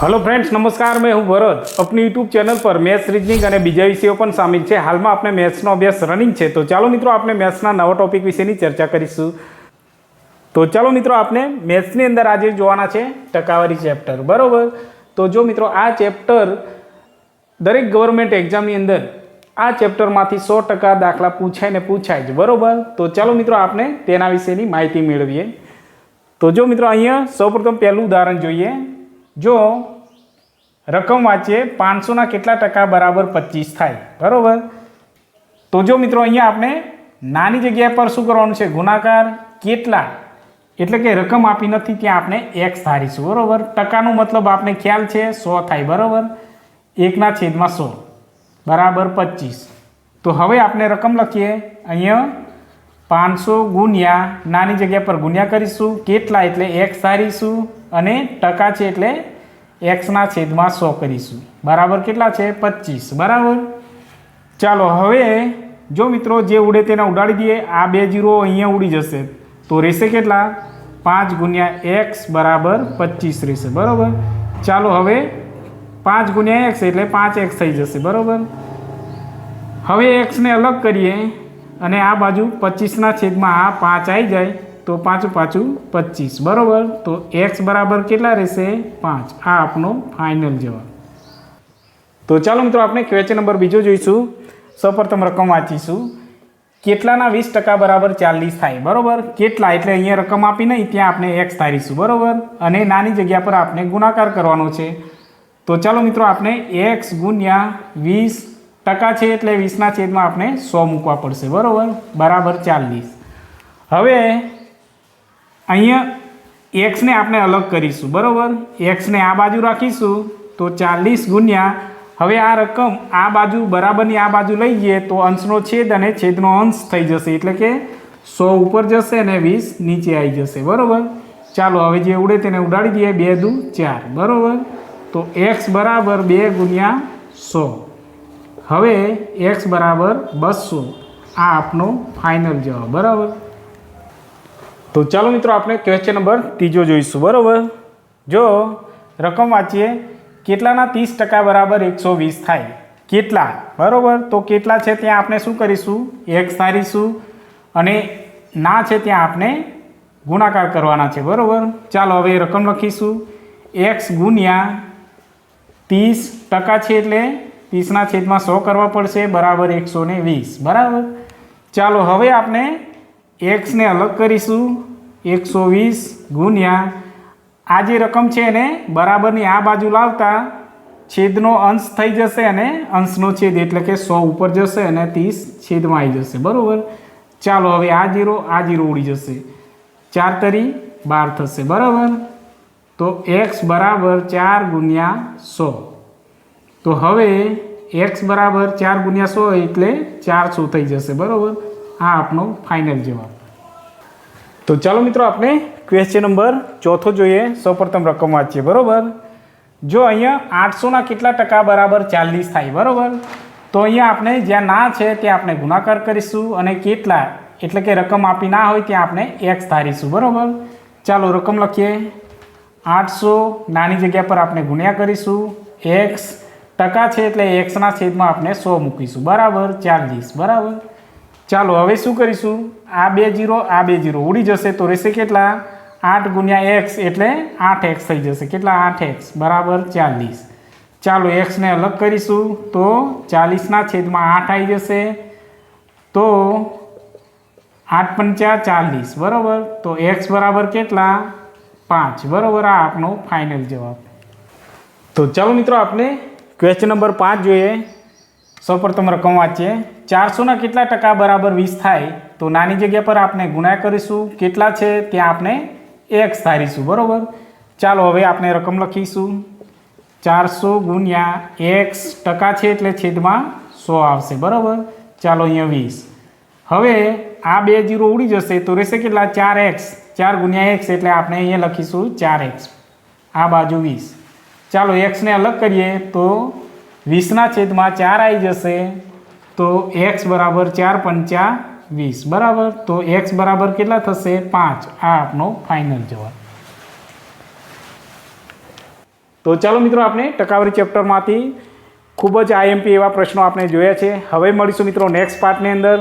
Hello friends નમસ્કાર. મેં હું ભરત. આપની યુટ્યુબ ચેનલ પર મેથ્સ રીઝનિંગ અને બીજા વિષયો પણ સામેલ છે. હાલમાં આપણે મેથ્સનો અભ્યાસ રનિંગ છે. તો ચાલો મિત્રો આપણે મેથ્સના નવા ટોપિક વિશેની ચર્ચા કરીશું. તો ચાલો મિત્રો આપણે મેથ્સની અંદર આજે જોવાના છે ટકાવારી ચેપ્ટર બરાબર? તો જો મિત્રો આ ચેપ્ટર દરેક ગવર્મેન્ટ એક્ઝામની અંદર આ ચેપ્ટરમાંથી સો ટકા દાખલા પૂછાય ને પૂછાય જ. બરાબર? તો ચાલો મિત્રો આપણે તેના વિશેની માહિતી મેળવીએ. તો જો મિત્રો અહીંયા સૌપ્રથમ પહેલું ઉદાહરણ જોઈએ. જો રકમ વાંચીએ પાંચસોના કેટલા ટકા બરાબર પચીસ થાય, બરાબર? તો જો મિત્રો અહીંયા આપણે નાની જગ્યા પર શું કરવાનું છે? ગુણાકાર કેટલા? એટલે કે રકમ આપી નથી, ત્યાં આપણે એક્સ ધારીશું, બરાબર? ટકાનો મતલબ આપણે ખ્યાલ છે, સો થાય, બરાબર? એકના છેદમાં સો, બરાબર પચીસ. તો હવે આપણે રકમ લખીએ. અહીંયા પાંચસો ગુણ્યા નાની જગ્યા પર ગુણ્યા કરીશું. કેટલા? એટલે એક્સ ધારીશું અને ટકા છે એટલે એક્સના છેદમાં સો કરીશું. બરાબર કેટલા છે? પચીસ. બરાબર? ચાલો, હવે જો મિત્રો જે ઉડે તેને ઉડાડી દઈએ, આ બે જીરો અહીંયા ઉડી જશે. તો રહેશે કેટલા? પાંચ ગુણ્યા એક્સ બરાબર પચીસ રહેશે. બરાબર? ચાલો, હવે પાંચ ગુણ્યા એક્સ એટલે પાંચ એક્સ થઈ જશે. બરાબર? હવે એક્સને અલગ કરીએ અને આ બાજુ પચીસના છેદમાં આ પાંચ આવી જાય. તો પાછું પાછું પચીસ. બરાબર? તો એક્સ બરાબર કેટલા રહેશે? પાંચ. આ આપણો ફાઇનલ જવાબ. તો ચાલો મિત્રો, આપણે ક્વેશ્ચન નંબર બીજો જોઈશું. સૌપ્રથમ રકમ વાંચીશું. કેટલાના વીસ ટકા બરાબર ચાલીસ થાય? બરાબર? કેટલા? એટલે અહીંયા રકમ આપી નહીં, ત્યાં આપણે એક્સ ધારીશું. બરાબર? અને નાની જગ્યા પર આપણે ગુણાકાર કરવાનો છે. તો ચાલો મિત્રો, આપણે એક્સ ગુણ્યા વીસ ટકા છે એટલે વીસના છેદમાં આપણે સો મૂકવા પડશે. બરાબર? બરાબર ચાલીસ. હવે અહીંયા એક્સને આપણે અલગ કરીશું, બરાબર? એક્સને આ બાજુ રાખીશું, તો ચાલીસ ગુણ્યા, હવે આ રકમ આ બાજુ બરાબરની આ બાજુ લઈ જઈએ, તો અંશનો છેદ અને છેદનો અંશ થઈ જશે, એટલે કે સો ઉપર જશે અને વીસ નીચે આવી જશે, બરાબર? ચાલો, હવે જે ઉડે તેને ઉડાડી દઈએ, બે દુ ચાર, બરાબર? તો એક્સ બરાબર બે ગુણ્યા સો. હવે એક્સ બરાબર બસો. આ આપનો ફાઇનલ જવાબ, બરાબર? તો ચાલો મિત્રો આપણે ક્વેશ્ચન નંબર ત્રીજો જોઈશું. બરાબર? જો રકમ વાંચીએ, કેટલાના ત્રીસ ટકા બરાબર એકસો વીસ થાય? કેટલા? બરાબર? તો કેટલા છે ત્યાં આપણે શું કરીશું? એક્સ ધારીશું અને ના છે ત્યાં આપણે ગુણાકાર કરવાના છે. બરાબર? ચાલો હવે રકમ લખીશું. એક્સ ગુણ્યા ત્રીસ ટકા છે એટલે ત્રીસના છેદમાં સો કરવા પડશે, બરાબર એકસો ને વીસ. બરાબર? ચાલો હવે આપણે એક્સને અલગ કરીશું. એકસો વીસ ગુણ્યા આ જે રકમ છે એને બરાબરની આ બાજુ લાવતા છેદનો અંશ થઈ જશે અને અંશનો છેદ એટલે કે સો ઉપર જશે અને ત્રીસ છેદમાં આવી જશે. બરાબર? ચાલો હવે આ જીરો આ જીરો ઉડી જશે. ચાર તરી બાર થશે. બરાબર? તો એક્સ બરાબર ચાર ગુણ્યા સો. તો હવે એક્સ બરાબર ચાર ગુણ્યા સો એટલે ચારસો થઈ જશે. બરાબર? આ આપણો ફાઇનલ જવાબ. તો ચાલો મિત્રો આપણે ક્વેશ્ચન નંબર ચોથો જોઈએ. સૌપ્રથમ રકમ વાંચીએ, બરાબર? જો અહીંયા આઠસોના કેટલા ટકા બરાબર ચાલીસ થાય, બરાબર? તો અહીંયા આપણે જ્યાં ના છે ત્યાં આપણે ગુણાકાર કરીશું અને કેટલા, એટલે કે રકમ આપી ના હોય ત્યાં આપણે એક્સ ધારીશું, બરાબર? ચાલો રકમ લખીએ. આઠસો નાની જગ્યા પર આપણે ગુણ્યા કરીશું. એક્સ ટકા છે એટલે એક્સના છેદમાં આપણે સો મૂકીશું, બરાબર? ચાલીસ, બરાબર? ચાલો, હવે શું કરીશું? આ બે જીરો, આ બે જીરો. ઉડી જશે તો રહેશે કેટલા? આઠ ગુણ્યા એક્સ એટલે આઠ એક્સ થઈ જશે. કેટલા? આઠ એક્સ. બરાબર ચાલીસ. ચાલો, એક્સને અલગ કરીશું તો ચાલીસના છેદમાં આઠ આવી જશે. તો આઠ પંચા ચાલીસ. બરાબર? તો એક્સ બરાબર કેટલા? પાંચ. બરાબર, આ આપનો ફાઇનલ જવાબ. તો ચાલો મિત્રો, આપણે ક્વેશ્ચન નંબર પાંચ જોઈએ. સૌપ્રથમ રકમ વાંચીએ. ચારસોના કેટલા ટકા બરાબર વીસ થાય, તો નાની જગ્યા પર આપણે ગુણાકાર કરીશું. કેટલા છે ત્યાં આપણે એક્સ ધારીશું, બરાબર? ચાલો હવે આપણે રકમ લખીશું. ચારસો ગુણ્યા એક્સ ટકા છે એટલે છેદમાં સો આવશે, બરાબર? ચાલો અહીંયા વીસ. હવે આ બે જીરો ઉડી જશે, તો રહેશે કેટલા? ચાર એક્સ. ચાર ગુણ્યા એક્સ એટલે આપણે અહીંયા લખીશું ચાર એક્સ. આ બાજુ વીસ. ચાલો એક્સને અલગ કરીએ, તો વીસના છેદમાં ચાર આવી જશે. તો એક્સ બરાબર ચાર પંચા વીસ. બરાબર? તો એક્સ બરાબર કેટલા થશે? પાંચ. આ આપનો ફાઇનલ જવાબ. તો ચાલો મિત્રો, આપણે ટકાવારી ચેપ્ટરમાંથી ખૂબ જ આઈએમપી એવા પ્રશ્નો આપણે જોયા છે. હવે મળીશું મિત્રો નેક્સ્ટ પાર્ટની અંદર.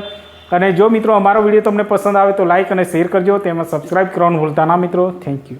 અને જો મિત્રો અમારો વીડિયો તમને પસંદ આવે તો લાઇક અને શેર કરજો. તેમાં સબસ્ક્રાઈબ કરવાનું ભૂલતા ના મિત્રો. Thank you